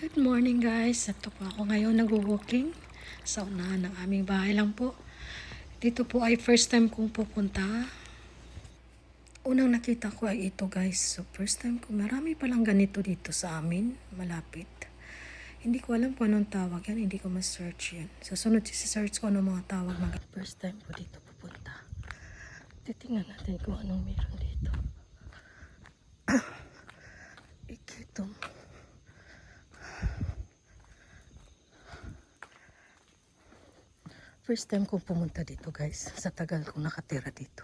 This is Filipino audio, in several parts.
Good morning guys. Ito po ako ngayon nag-walking sa unahan ng aming bahay lang po. Dito po ay first time kong pupunta. Unang nakita ko ay ito guys. So first time ko marami palang ganito dito sa amin. Malapit. Hindi ko alam kung anong tawag yan. Hindi ko ma-search yan. Sa sunod si-search ko anong mga tawag. Mag- first time ko dito pupunta. Titingnan natin kung anong meron dito. Ikitong. First time kong pumunta dito guys. Sa tagal kong nakatira dito.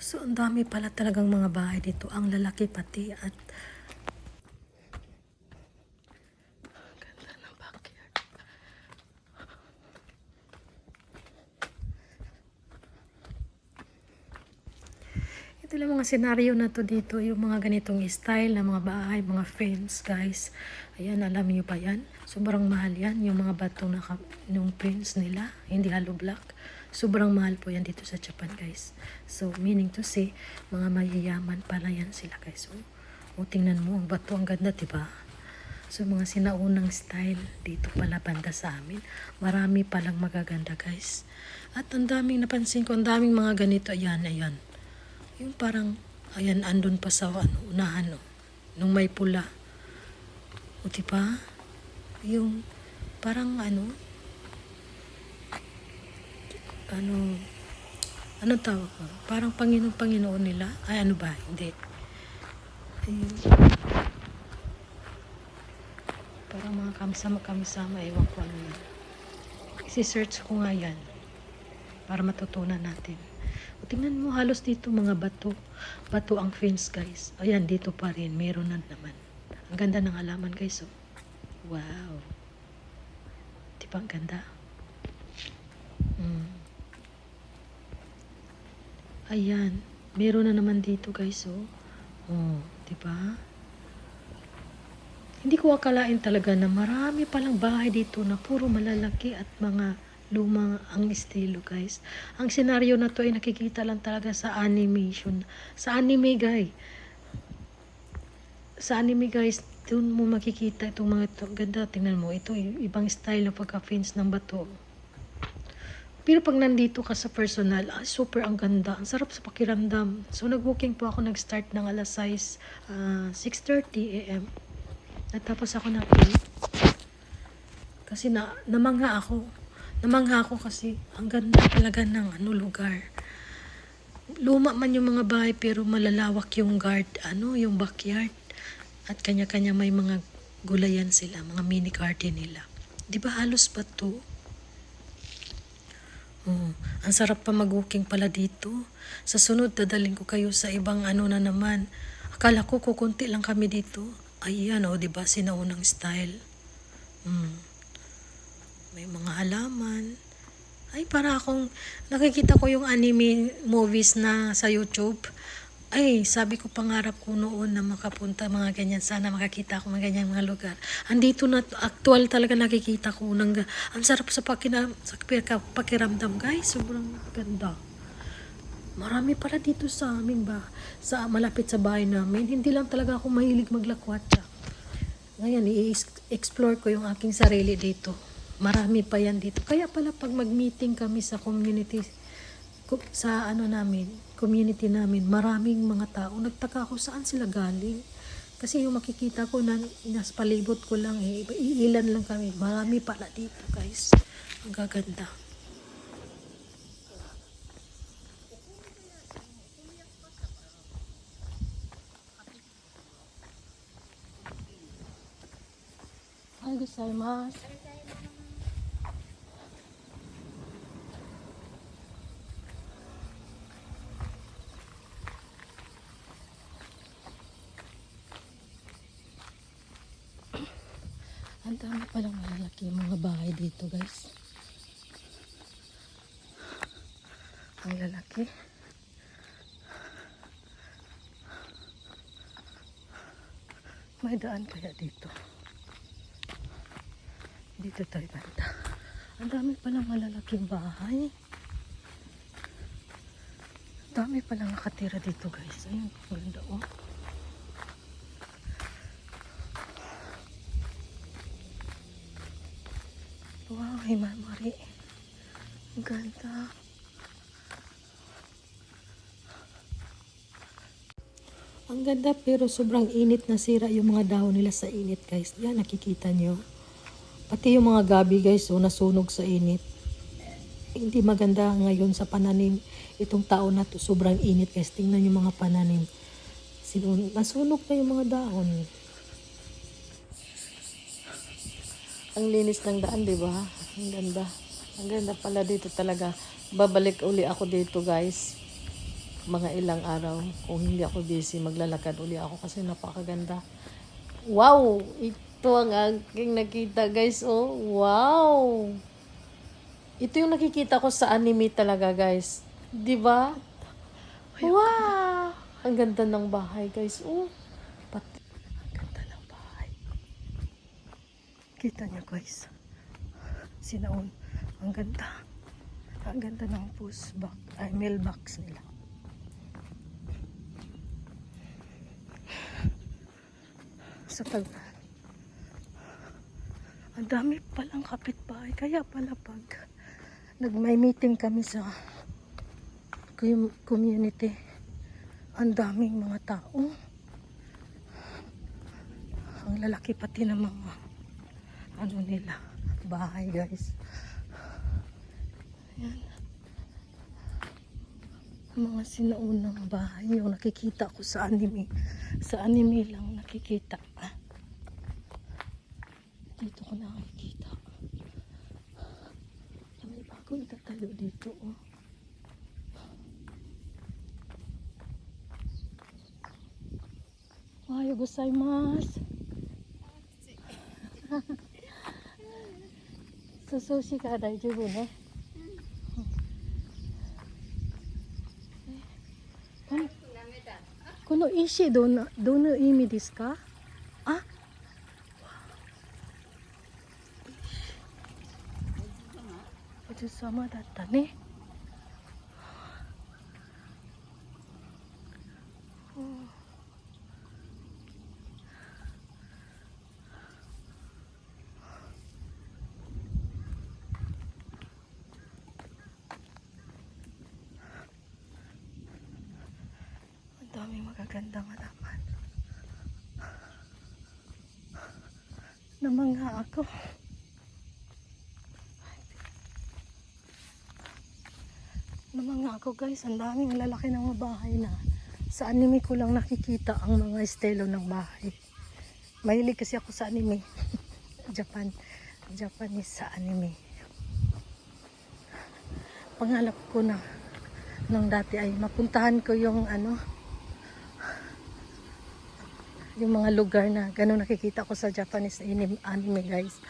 So, ang dami pala talagang mga bahay dito. Ang lalaki pati at Lang mga senaryo na to dito, yung mga ganitong style na mga bahay, mga fence, guys. Ayan, alam niyo pa yan? Sobrang mahal yan, yung mga bato na ka- yung fence nila, hindi hollow block. Sobrang mahal po yan dito sa Japan, guys. So, meaning to say, mga mayayaman pala yan sila, guys. So, o, tingnan mo, ang bato, ang ganda, diba? So, mga sinaunang style dito pala banda sa amin. Marami palang magaganda, guys. At ang daming napansin ko, ang daming mga ganito. Ayan, ayan. Yung parang, ayan, andun pa sa ano, unahan, no? Nung may pula. O, diba? Yung, parang ano, ano, ano tawag ko? Parang Panginoon, Panginoon nila. Ay, ano ba? Hindi. Ayun. Parang mga kamisama-kamisama, ewan ko ano yan. Isi-search ko nga yan para matutunan natin. Tingnan mo, halos dito mga bato. Bato ang fence, guys. Ayan, dito pa rin. Meron na naman. Ang ganda ng halaman, guys. Oh. Wow. Di ba ang ganda? Mm. Ayan. Meron na naman dito, guys. Oh. Oh, di ba? Hindi ko akalain talaga na marami palang bahay dito na puro malalaki at mga lumang ang estilo guys. Ang senaryo na to ay nakikita lang talaga sa animation. Sa anime guys. Sa anime guys, doon mo makikita itong mga ito. Ganda, tingnan mo. Ito ibang style ng pagka-fins ng bato. Pero pag nandito ka sa personal, ah, super ang ganda. Ang sarap sa pakiramdam. So nag-booking po ako nag-start ng alas 6, ah, 6.30 a.m. Natapos ako ng 8. Kasi na, namangha ako. Namangha ako kasi ang ganda talaga ng ano, lugar. Luma man yung mga bahay pero malalawak yung guard, ano, yung backyard. At kanya-kanya may mga gulayan sila, mga mini garden nila. Di ba halos ba to? Oh, ang sarap pa mag-walking pala dito. Sa sunod, dadaling ko kayo sa ibang ano na naman. Akala ko kukunti lang kami dito. Ayan, oh, di ba? Sinaunang style. Hmm. May mga halaman. Ay, para akong nakikita ko yung anime movies na sa YouTube. Ay, sabi ko pangarap ko noon na makapunta mga ganyan. Sana makakita ako mga ganyan mga lugar. Andito na, actual talaga nakikita ko. Nang, ang sarap sa, pakina, sa pakiramdam, guys. Sobrang ganda. Marami pala dito sa amin ba? Sa malapit sa bahay namin. Hindi lang talaga ako mahilig maglakwatsa. Ngayon, i-explore ko yung aking sarili dito. Marami pa yan dito. Kaya pala pag mag-meeting kami sa community, sa ano namin, community namin, maraming mga tao. Nagtaka ako saan sila galing. Kasi yung makikita ko na nas palibot ko lang eh, iilan lang kami. Marami pala dito guys. Ang gaganda. Ay, gozaimasu. Ang dami palang malalaki mga bahay dito, guys. Ang lalaki. May daan kaya dito. Dito tayo banda. Ang dami palang malalaking bahay. dami palang nakatira dito guys. Ayun, ang ganda oh. Wow, himamari. Ang ganda. Ang ganda pero sobrang init na sira yung mga dahon nila sa init guys. Yan, nakikita nyo. Pati yung mga gabi guys, oh, nasunog sa init. Hindi maganda ngayon sa pananim. Itong taon na to, sobrang init guys. Tingnan yung mga pananim. Sinun nasunog na yung mga dahon. Ang linis ng daan, di ba? Ang ganda. Ang ganda pala dito talaga. Babalik uli ako dito guys mga ilang araw. Kung hindi ako busy, maglalakad uli ako kasi napakaganda. Wow! Ito ang aking nakita guys. Oh, wow! Ito yung nakikita ko sa anime talaga guys. Di ba? Wow! Ang ganda ng bahay guys. Oh, pati. Ang ganda ng bahay. Kita niyo guys. Sinaon. Ang ganda. Ang ganda ng push box, ay mailbox nila. sa tag ang dami palang kapitbahay kaya pala pag nag may meeting kami sa com- community ang daming mga tao ang lalaki pati ng mga ano nila? Bahay guys. Yan ang mga sinaunang bahay yung nakikita ko sa anime. Sa anime lang nakikita. Dito ko nakikita. May bago itatayo dito oh. Ohayo gozaimasu. 涼しいから大丈夫ね、この石どんなどの意味ですかあおじさまだったね。Daming magagandang halaman. Namangha ako. Namangha ako guys. Ang daming lalaki ng mga bahay na. Sa anime ko lang nakikita ang mga estilo ng bahay. Mahilig kasi ako sa anime. Japan. Japanese sa anime. Pangalap ko na nung dati ay mapuntahan ko yung ano yung mga lugar na gano'n nakikita ko sa Japanese anime, anime guys.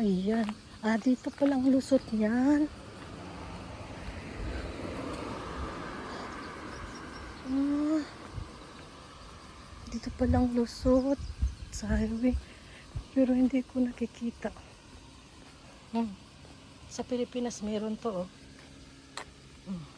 Ayan. Ah dito palang lusot niyan ah, dito palang lusot sa highway. Pero hindi ko nakikita. Hmm. sa Pilipinas meron to oh. Prutas.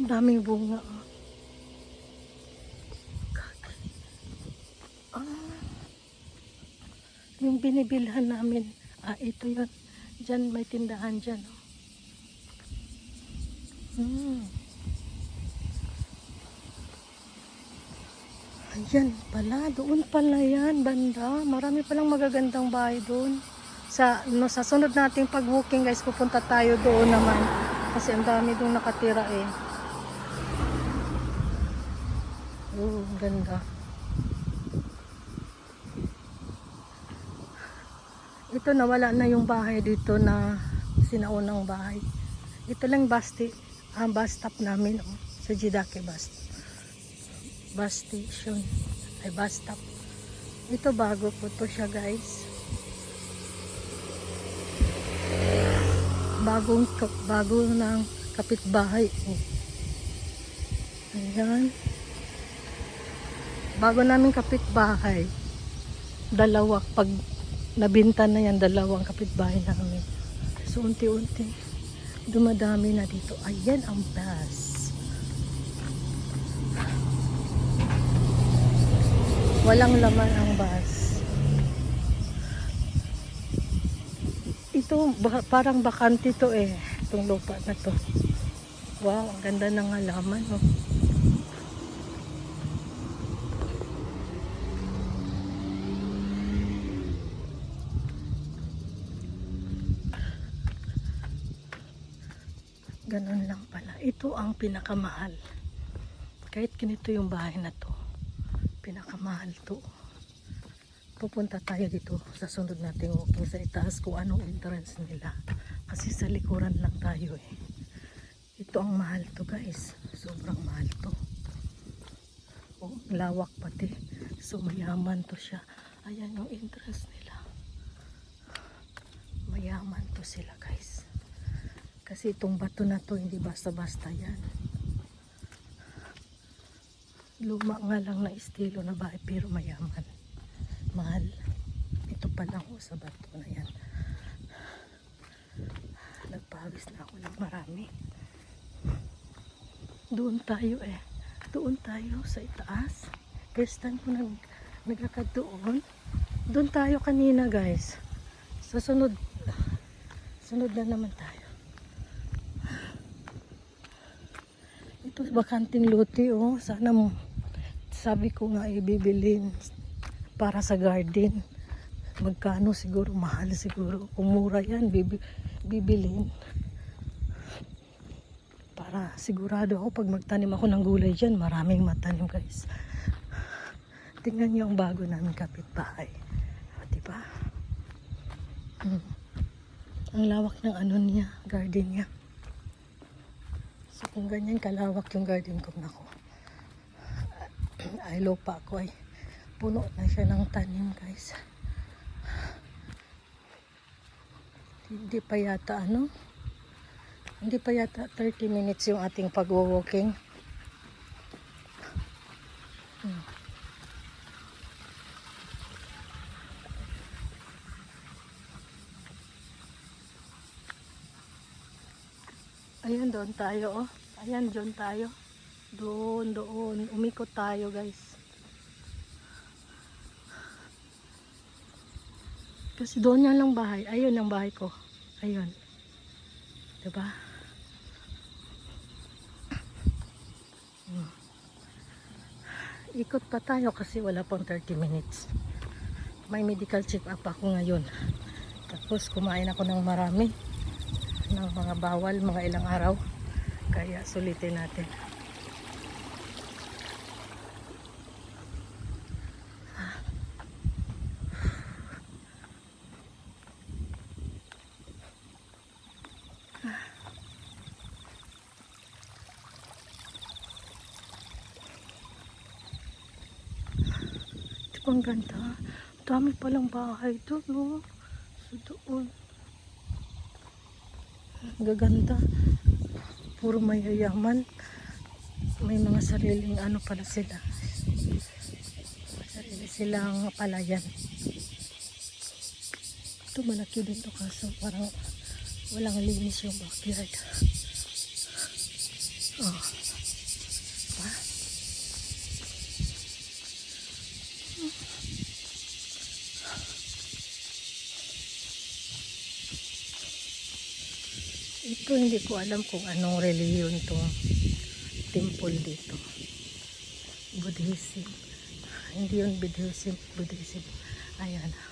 Ang daming bunga. oh. Ah, yung binibilhan namin, ah, ito yun. Diyan, may tindahan dyan. Oh. Hmm. Ayan pala, doon pala yan, banda. Marami palang magagandang bahay doon. Sa, no, sa sunod nating pag-walking guys, pupunta tayo doon naman. Kasi ang dami doon nakatira eh. Ang ganda. Ito nawala na yung bahay dito na sinaunang bahay. Ito lang bus, sti- ah, bus stop namin oh, sa Jidake bus. Bus station. Ay bus stop. Ito bago po to siya guys. bagong bago ng kapitbahay oh. Ayan. Bago namin kapitbahay, dalawa, pag nabinta na yan, dalawang kapitbahay namin. So, unti-unti, dumadami na dito. Ayan ang bus. Walang laman ang bus. Ito, ba- parang bakante to eh. Itong lupa na to. Wow, ang ganda ng halaman. Oh. Ganun lang pala. Ito ang pinakamahal. Kahit ganito yung bahay na to. Pinakamahal to. Pupunta tayo dito sa sunod nating walking sa itaas kung anong entrance nila. Kasi sa likuran lang tayo eh. Ito ang mahal to guys. Sobrang mahal to. Oh, lawak pati. So mayaman to siya. Ayan yung entrance nila. Mayaman to sila guys. Kasi itong bato na to hindi basta-basta yan. Luma nga lang na estilo na bahay pero mayaman. Mahal. Ito pa lang ho sa bato na yan. Nagpawis na ako ng marami. Doon tayo eh. Doon tayo sa itaas. First time ko nag, naglakad doon. Doon tayo kanina guys. Sa sunod, sunod na naman tayo. Ito bakanting luti oh. Sana mo, sabi ko nga ibibilin para sa garden. Magkano siguro, mahal siguro. Kung mura yan, bibi, bibilin. Para sigurado ako pag magtanim ako ng gulay dyan, maraming matanim guys. Tingnan niyo ang bago namin kapitbahay. O, diba? Hmm. Ang lawak ng ano niya, garden niya. So kung ganyan kalawak yung garden ko nako. Ay lupa ko ay puno na siya ng tanim guys. Hindi pa yata ano? Hindi pa yata 30 minutes yung ating pag-walking. Hmm. Ayan, doon tayo, oh. Ayan, doon tayo. Doon, doon. Umikot tayo, guys. Kasi doon yan lang bahay. Ayun ang bahay ko. Ayun. Diba? Hmm. Ikot pa tayo kasi wala pang 30 minutes. May medical check up ako ngayon. Tapos kumain ako ng marami ng mga bawal mga ilang araw kaya sulitin natin pang ganda. Dami palang bahay doon, no? So, doon. Ang Gaganda. Puro mayayaman. May mga sariling ano pala sila. Sarili silang palayan. Ito malaki din to kaso parang walang linis yung backyard. Oh. Diba? Ito hindi ko alam kung anong reliyon tong temple dito. Buddhism. Hindi yun Buddhism. Buddhism. Ayan.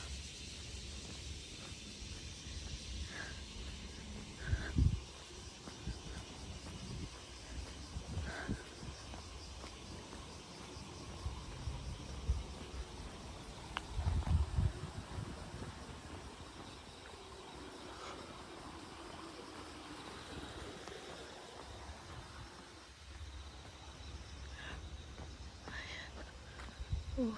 doon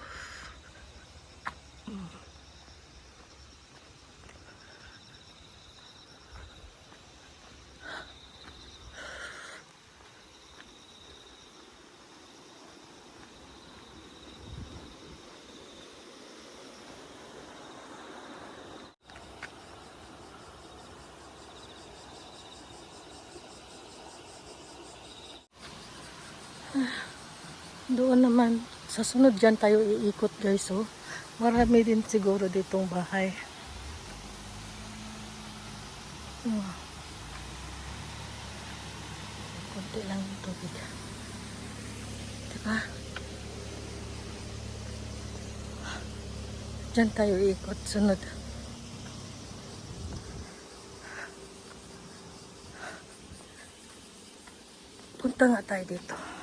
naman sa sunod dyan tayo iikot guys, oh. Marami din siguro ditong bahay. Oh. Kunti lang yung tubig. Diba? Dyan tayo iikot, sunod. Punta nga tayo dito.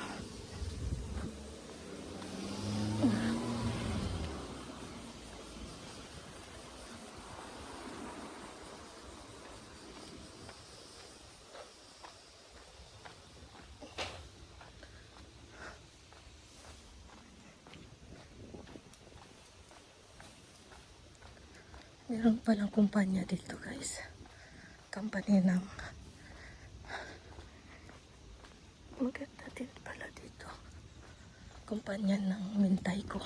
Meron palang kumpanya dito guys. Company ng maganda din pala dito. Kumpanya ng mintay ko.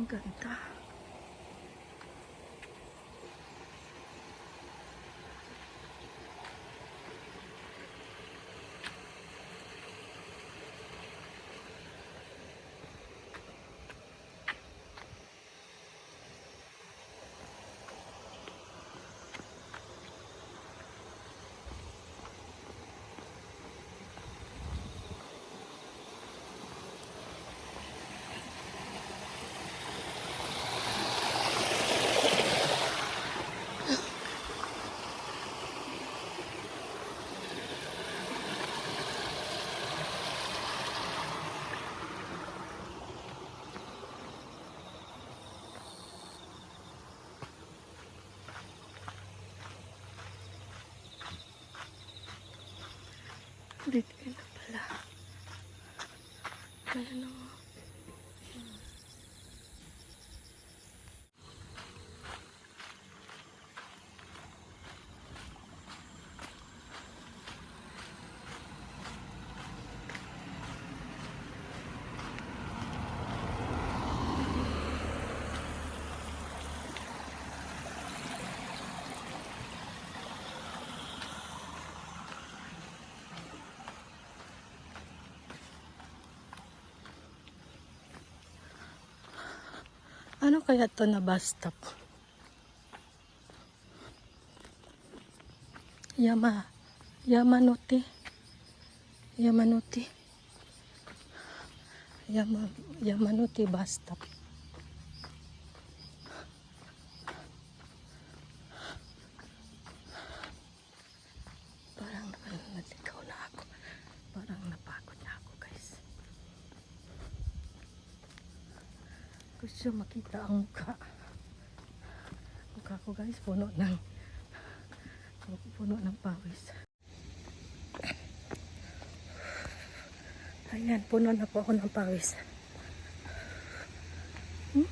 Ang ganda. Dito na pala. Ayan o. Ano kaya to na bus stop? Yama, Yamanuti. Yamanuti. Yama, Yamanuti bus stop. Parang naligaw na ako. Parang napagod na ako guys. Gusto makita ang mukha. Mukha ko guys, puno ng puno ng pawis. Ayan, puno na po ako ng pawis. Hmm?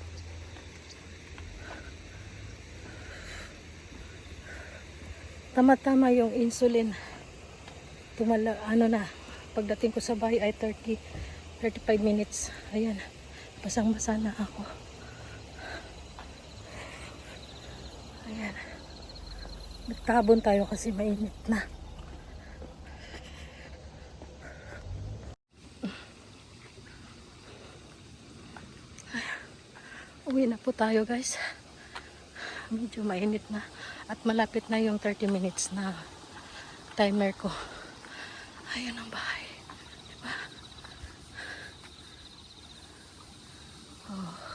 Tama-tama yung insulin. Tumala, ano na, pagdating ko sa bahay ay 30, 35 minutes. Ayan, basang-basa na ako. Ayan. Nagtabon tayo kasi mainit na. Uwi na po tayo guys. Medyo mainit na. At malapit na yung 30 minutes na timer ko. Ayun ang bahay. Diba? Oh.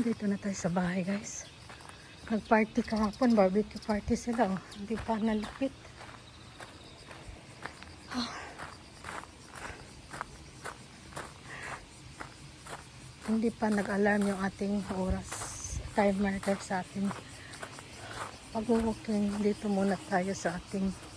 Andito na tayo sa bahay guys. Nag-party kahapon, barbecue party sila. Oh. Hindi pa nalipit. Ah. Hindi pa nag-alarm yung ating oras. Timer sa ating Mag-walking dito muna tayo sa ating